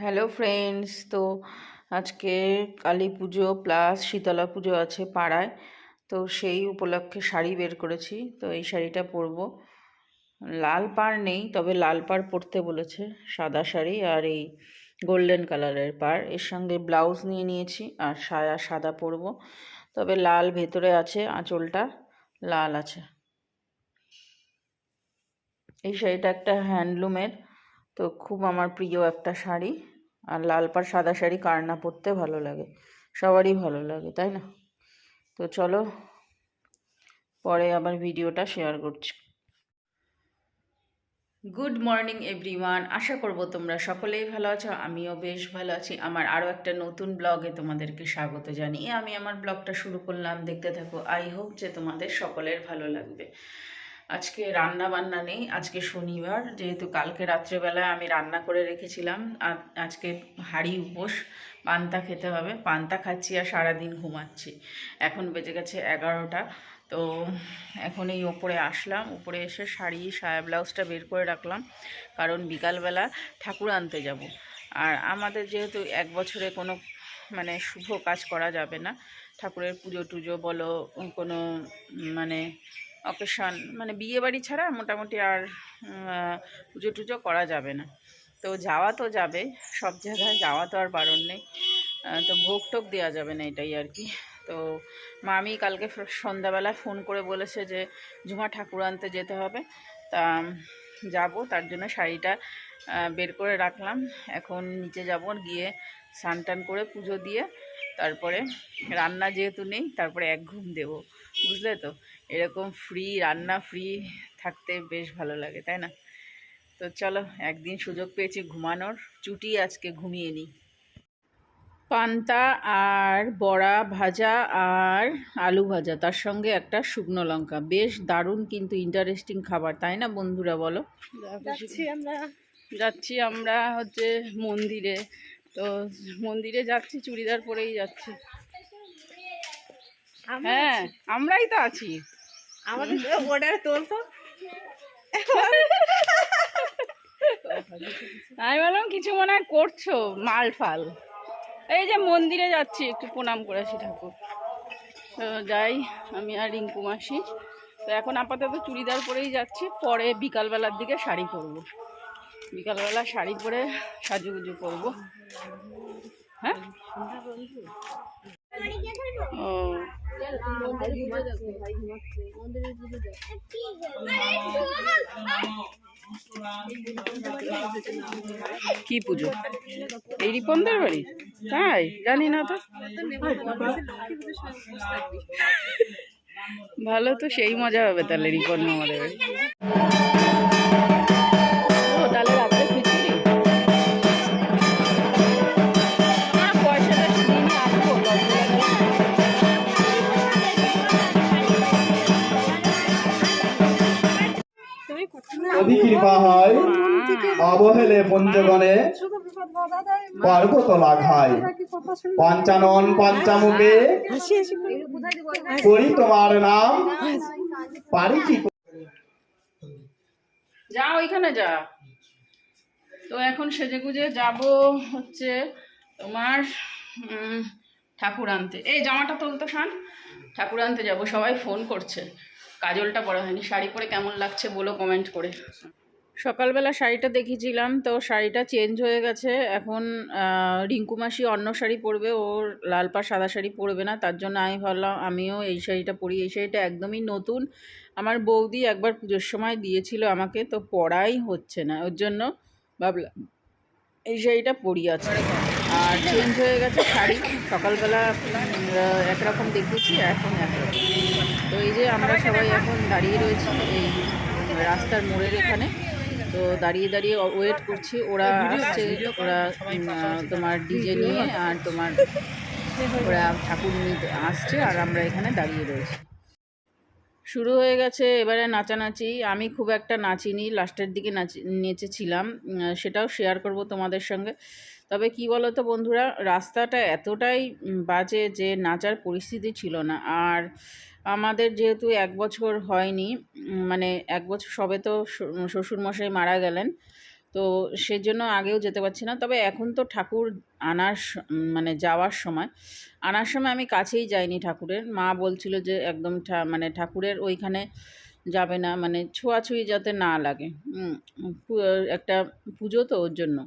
Hello friends তো আজকে কালী পুজো plus Shitala পুজো আছে পাড়ায়। তো সেই উপলক্ষে শাড়ি বের করেছি। তো এই শাড়িটা পরবো। লাল পাড় নেই, তবে লাল পাড় পরতে বলেছে। সাদা শাড়ি আর এই গোল্ডেন কালারের পাড়। এর সঙ্গে ব্লাউজ নিয়ে নিয়েছি আর সায়া সাদা পরবো। তবে লাল ভেতরে আছে আঁচলটা, লাল আছে। এই শাড়িটা একটা হ্যান্ডলুমের তো খুব আমার প্রিয় একটা শাড়ি। আর লাল পাড় সাদা শাড়ি কার না পরতে ভালো লাগে? সবারই ভালো লাগে, তাই না? তো চলো, পরে আবার ভিডিওটা শেয়ার করছি। গুড মর্নিং এভরিওয়ান আশা করব তোমরা সকলেই ভালো আছো, আমিও বেশ ভালো আছি। আমার আরও একটা নতুন ব্লগে তোমাদেরকে স্বাগত জানিয়ে আমি আমার ব্লগটা শুরু করলাম। দেখতে থাকো আই হোপ যে তোমাদের সকলের ভালো লাগবে। আজকে রান্না বান্না নেই, আজকে শনিবার, যেহেতু কালকে রাত্রেবেলায় আমি রান্না করে রেখেছিলাম আজকে হাড়ি উপোস, পান্তা খেতে হবে, পান্তা খাচ্ছি আর সারাদিন ঘুমাচ্ছি। এখন বেজে গেছে এগারোটা, তো এখন এই ওপরে আসলাম উপরে এসে শাড়ি, সায়া ব্লাউজটা বের করে রাখলাম, কারণ বিকালবেলা ঠাকুর আনতে যাব। আর আমাদের যেহেতু এক বছরে কোনো মানে শুভ কাজ করা যাবে না, ঠাকুরের পুজো টুজো বলো, কোনো মানে অকেশন মানে বিয়ে বাড়ি ছাড়া মোটামুটি আর পুজো টুজো করা যাবে না। তো যাওয়া তো যাবে, সব জায়গায় যাওয়া তো আর বারণ নেই। তো ভোগ টোক দেওয়া যাবে না এটাই আর কি। তো মামি কালকে সন্ধ্যাবেলায় ফোন করে বলেছে যে, ঝুমা, ঠাকুর আনতে যেতে হবে। তা যাব, তার জন্য শাড়িটা বের করে রাখলাম। এখন নিচে যাব, গিয়ে স্নান টান করে পুজো দিয়ে, তারপরে রান্না যেহেতু নেই, তারপরে এক ঘুম দেব। বুঝলে তো? এরকম ফ্রি রান্না ফ্রি থাকতে বেশ ভালো লাগে তাই না? তো চলো একদিন সুযোগ পেয়েছি ঘুমানোর। চুটি আজকে ঘুমিয়ে নিই। পান্তা আর বড়া ভাজা আর আলু ভাজা তার সঙ্গে একটা শুকনো লঙ্কা। বেশ দারুণ কিন্তু ইন্টারেস্টিং খাবার তাই না বন্ধুরা বলো? যাচ্ছি আমরা। যাচ্ছি আমরা হচ্ছে মন্দিরে। তো মন্দিরে যাচ্ছি চুড়িদার পরেই যাচ্ছি। হ্যাঁ আমরাই তো আছি। আমাদের অর্ডার তোলতো আমি বললাম কিছু মনে হয় করছ মাল ফাল এই যে মন্দিরে যাচ্ছি একটু প্রণাম করেছি ঠাকুর। তো যাই আমি আর রিঙ্কু মাসি। তো এখন আপাতত চুড়িদার পরেই যাচ্ছি পরে বিকালবেলার দিকে শাড়ি পরবো। বিকালবেলা শাড়ি পরে সাজুগুজু করব। হ্যাঁ? ও। কি পুজো? এই রিপনদের বাড়ি? তাই? জানি না তো। ভালো তো সেই মজা হবে তাহলে রিপন আমাদের বাড়ি। করি তোমার নাম। পারি কি যা ওইখানে যা। তো এখন সেজে গুজে যাব হচ্ছে তোমার ঠাকুর আনতে। এই জামাটা তুলতো শান ঠাকুর আনতে যাব। সবাই ফোন করছে। কাজলটা পরা হয়নি। শাড়ি পরে কেমন লাগছে বলো কমেন্ট করে। সকালবেলা শাড়িটা দেখিয়েছিলাম তো শাড়িটা চেঞ্জ হয়ে গেছে। এখন রিঙ্কু মাসি অন্য শাড়ি পরবে, ওর লাল পা সাদা শাড়ি পরবে না, তার জন্য আমি ভাবলাম, আমিও এই শাড়িটা পরি। এই শাড়িটা একদমই নতুন। আমার বৌদি একবার পুজোর সময় দিয়েছিল আমাকে, তো পরাই হচ্ছে না। ওর জন্য ভাবলাম, এই শাড়িটা পরি আছে আর চেঞ্জ হয়ে গেছে শাড়ি। সকালবেলা একরকম দেখেছি এখন একরকম। তো এই যে আমরা সবাই এখন দাঁড়িয়ে রয়েছি এই রাস্তার মোড়ের এখানে। তো দাঁড়িয়ে দাঁড়িয়ে ওয়েট করছি। ওরা আসছে ওরা তোমার ডিজে নিয়ে আর তোমার ওরা ঠাকুর নিতে আসছে আর আমরা এখানে দাঁড়িয়ে রয়েছি। শুরু হয়ে গেছে এবারে নাচানাচি। আমি খুব একটা নাচিনি লাস্টের দিকে নাচি নেচেছিলাম। সেটাও শেয়ার করব তোমাদের সঙ্গে। তবে কি বলো তো বন্ধুরা, রাস্তাটা এতটাই বাজে যে নাচার পরিস্থিতি ছিল না। আর আমাদের যেহেতু এক বছর হয়নি মানে এক বছর, সবে তো শ্বশুরমশাই মারা গেলেন, তো সেজন্য আগেও যেতে পারছি না। তবে এখন তো ঠাকুর আনার মানে যাওয়ার সময়। আনার সময় আমি কাছেই যাইনি ঠাকুরের। মা বলছিল যে একদম মানে ঠাকুরের ওইখানে যাবে না মানে ছোঁয়াছুঁয়ি যাতে না লাগে। একটা পুজো তো ওর জন্য।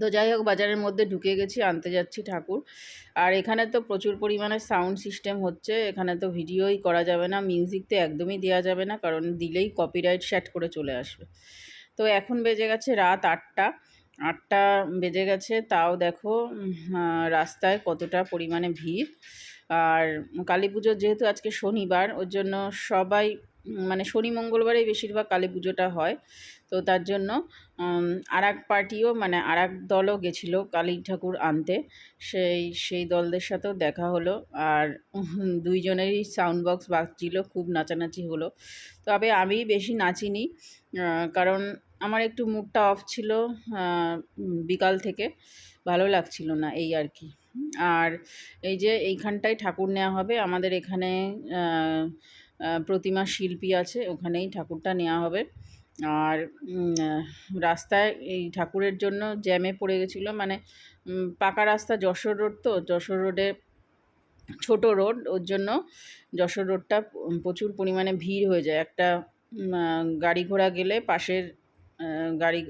তো যাই হোক, বাজারের মধ্যে ঢুকে গেছি, আনতে যাচ্ছি ঠাকুর। আর এখানে তো প্রচুর পরিমাণে সাউন্ড সিস্টেম হচ্ছে, এখানে তো ভিডিওই করা যাবে না মিউজিক তো একদমই দেওয়া যাবে না, কারণ দিলেই কপিরাইট সেট করে চলে আসবে। তো এখন বেজে গেছে রাত আটটা আটটা বেজে গেছে, তাও দেখো রাস্তায় কতটা পরিমাণে ভিড়। আর কালী পুজো যেহেতু আজকে শনিবার, ওর জন্য সবাই মানে শনি মঙ্গলবারেই বেশিরভাগ কালী পুজোটা হয়। তো তার জন্য আর এক পার্টিও মানে আর এক দলও গেছিল কালী ঠাকুর আনতে। সেই সেই দলদের সাথেও দেখা হলো। আর দুইজনেরই সাউন্ড বক্স বাজছিল, খুব নাচানাচি হলো। তবে আমি বেশি নাচিনি কারণ আমার একটু মুডটা অফ ছিল বিকাল থেকে। ভালো লাগছিল না এই আর কি। আর এই যে এইখানটায় ঠাকুর নেওয়া হবে, আমাদের এখানে প্রতিমা শিল্পী আছে, ওখানেই ঠাকুরটা নেওয়া হবে। আর রাস্তায় এই ঠাকুরের জন্য জ্যামে পড়ে গেছিল। মানে পাকা রাস্তা যশোর রোড তো, যশোর রোডে ছোট রোড, ওর জন্য যশোর রোডটা প্রচুর পরিমাণে ভিড় হয়ে যায়। একটা গাড়ি ঘোড়া গেলে পাশের গাড়ি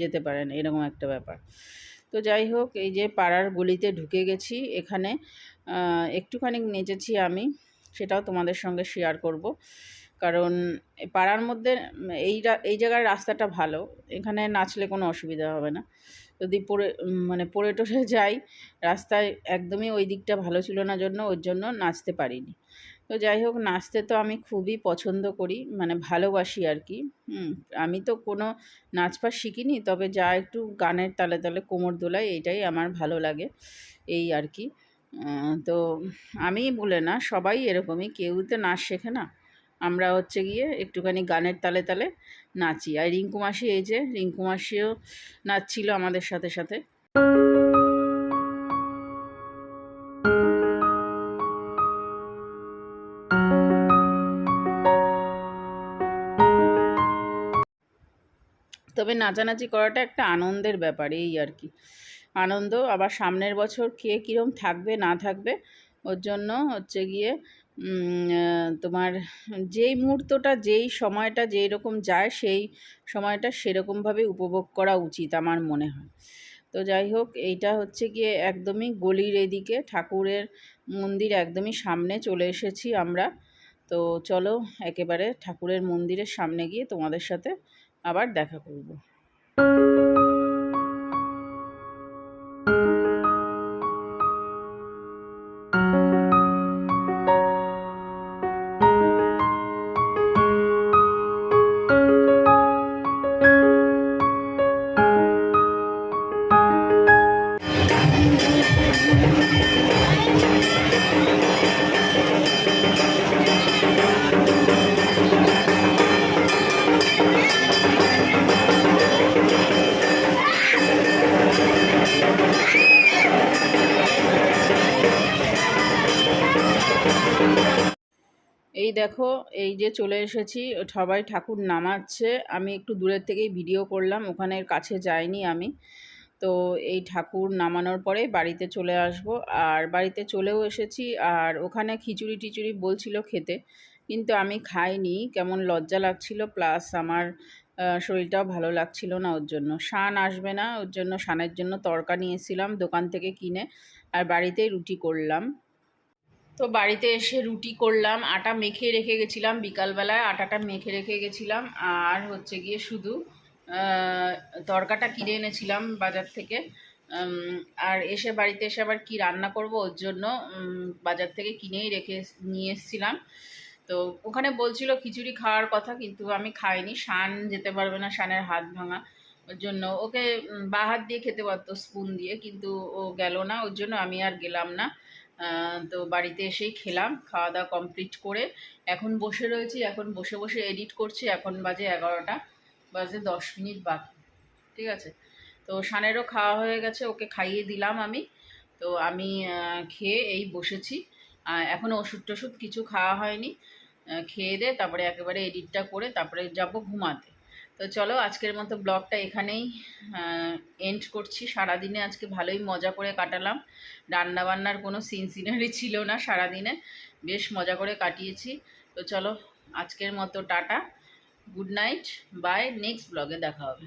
যেতে পারে না, এরকম একটা ব্যাপার। তো যাই হোক, এই যে পাড়ার গলিতে ঢুকে গেছি। এখানে একটুখানি নেচেছি আমি, সেটাও তোমাদের সঙ্গে শেয়ার করব। কারণ পাড়ার মধ্যে এই এই জায়গার রাস্তাটা ভালো, এখানে নাচলে কোনো অসুবিধা হবে না। যদি পড়ে মানে পড়ে টরে যাই, রাস্তায় একদমই ওই দিকটা ভালো ছিল না জন্য, ওর জন্য নাচতে পারিনি। তো যাই হোক, নাচতে তো আমি খুবই পছন্দ করি মানে ভালোবাসি আর কি। আমি তো কোনো নাচ ফাচ শিখিনি, তবে যা একটু গানের তালে তালে কোমর দোলাই, এটাই আমার ভালো লাগে, এই আর কি। তো আমি বলে না, সবাই এরকমই কেউ তো নাচ শেখে না। আমরা হচ্ছে গিয়ে একটুখানি গানের তালে তালে নাচি। আর রিঙ্কু মাসি, এই যে রিঙ্কু মাসিও নাচছিল আমাদের সাথে সাথে। তবে নাচানাচি করাটা একটা আনন্দের ব্যাপার, এই আর কি। আনন্দ, আবার সামনের বছর কে কীরম থাকবে, না থাকবে, ওর জন্য হচ্ছে গিয়ে তোমার যেই মুহূর্তটা, যেই সময়টা যেই রকম যায়, সেই সময়টা সেরকমভাবে উপভোগ করা উচিত আমার মনে হয়। তো যাই হোক, এইটা হচ্ছে গিয়ে একদমই গলির এদিকে, ঠাকুরের মন্দির একদমই সামনে চলে এসেছি আমরা। তো চলো, একেবারে ঠাকুরের মন্দিরের সামনে গিয়ে তোমাদের সাথে আবার দেখা করব। এই যে চলে এসেছি, সবাই ঠাকুর নামাচ্ছে। আমি একটু দূরের থেকেই ভিডিও করলাম ওখানে কাছে যাইনি আমি। তো এই ঠাকুর নামানোর পরে বাড়িতে চলে আসব। আর বাড়িতে চলেও এসেছি, আর ওখানে খিচুড়ি টিচুড়ি বলছিল খেতে, কিন্তু আমি খাইনি। কেমন লজ্জা লাগছিল, প্লাস আমার শরীরটাও ভালো লাগছিল না ওর জন্য। শান আসবে না, ওর জন্য শানের জন্য তরকা নিয়ে এসেছিলাম দোকান থেকে কিনে, আর বাড়িতেই রুটি করলাম। তো বাড়িতে এসে রুটি করলাম আটা মেখে রেখে গেছিলাম বিকালবেলায় আটাটা মেখে রেখে গেছিলাম আর হচ্ছে গিয়ে শুধু আহ, তড়কাটা কিনে এনেছিলাম বাজার থেকে। আর এসে বাড়িতে এসে আবার কি রান্না করব ওর জন্য বাজার থেকে কিনেই রেখে নিয়ে এসেছিলাম। তো ওখানে বলছিল খিচুড়ি খাওয়ার কথা কিন্তু আমি খাইনি শান যেতে পারবে না শানের হাত ভাঙা। ওর জন্য ওকে উম, বা হাত দিয়ে খেতে পারতো স্পুন দিয়ে কিন্তু ও গেল না ওর জন্য আমি আর গেলাম না। তো বাড়িতে এসেই খেলাম খাওয়া দাওয়া কমপ্লিট করে এখন বসে রয়েছি এখন বসে বসে এডিট করছি এখন বাজে এগারোটা বাজে দশ মিনিট বাকি ঠিক আছে? তো সানেরও খাওয়া হয়ে গেছে ওকে খাইয়ে দিলাম আমি তো আমি খেয়ে এই বসেছি আহ, এখনও ওষুধ টষুধ কিছু খাওয়া হয়নি খেয়ে দে তারপরে একেবারে এডিটটা করে তারপরে যাব ঘুমাতে। তো চলো আজকের মতো ব্লগটা এখানেই এন্ড করছি। সারাদিনে আজকে ভালোই মজা করে কাটালাম। রান্না বান্নার কোনো সিন সিনারি ছিল না সারাদিনে। বেশ মজা করে কাটিয়েছি। তো চলো আজকের মতো tata. Good night bye next ব্লগে দেখা হবে।